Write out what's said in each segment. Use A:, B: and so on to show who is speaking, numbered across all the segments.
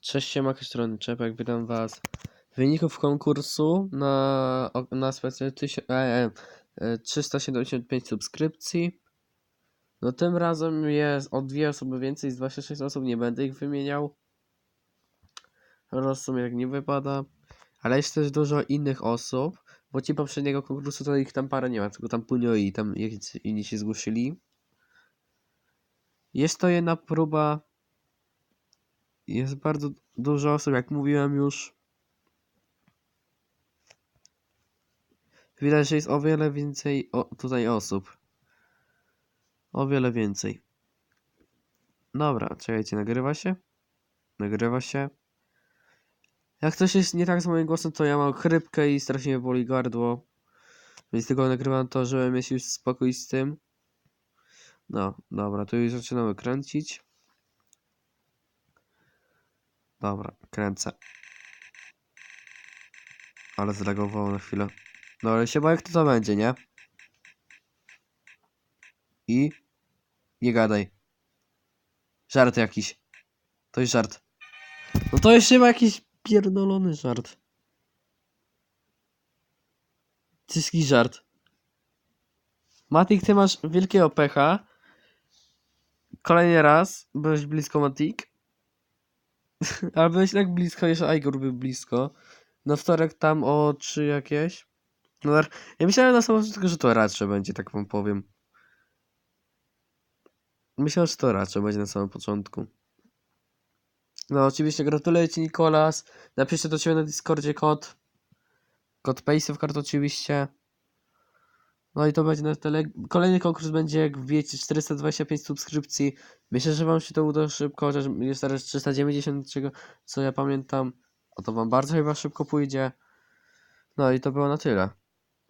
A: Cześć, siema, strony Czepek, witam was. Wyników konkursu na, na specjalnie e, e, e, 375 subskrypcji. No tym razem jest o dwie osoby więcej, z 26 osób, nie będę ich wymieniał. Roz jak nie wypada. Ale jest też dużo innych osób, bo ci poprzedniego konkursu to ich tam parę nie ma, tylko tam Punio i tam inni się zgłosili. Jest to jedna próba jest bardzo dużo osób, jak mówiłem już. Widać, że jest o wiele więcej o, tutaj osób. O wiele więcej. Dobra, czekajcie, nagrywa się? Nagrywa się. Jak coś jest nie tak z moim głosem, to ja mam chrypkę i strasznie boli gardło. Więc tylko nagrywam to, żeby mieć już spokój z tym. No, dobra, to już zaczynamy kręcić. Dobra, kręcę. Ale zreagowało na chwilę. No ale się boję, kto to będzie, nie? I... Nie gadaj. Żart jakiś. To jest żart. No to jest chyba jakiś pierdolony żart. Cyski żart. Matik, ty masz wielkiego pecha. Kolejny raz byłeś blisko Matik. Ale byłeś tak blisko, jeszcze Igor był blisko. Na wtorek tam o trzy jakieś. No, ja myślałem na samym początku, że to raczej będzie, tak wam powiem. Myślałem, że to raczej będzie na samym początku. No, oczywiście gratuluję ci, Nikolas. Napiszcie do ciebie na Discordzie kod. Kod Paysafe oczywiście. No i to będzie na tyle. Kolejny konkurs będzie, jak wiecie, 425 subskrypcji. Myślę, że wam się to uda szybko, chociaż jest teraz 390, czego, co ja pamiętam. A to wam bardzo chyba szybko pójdzie. No i to było na tyle.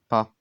A: Pa.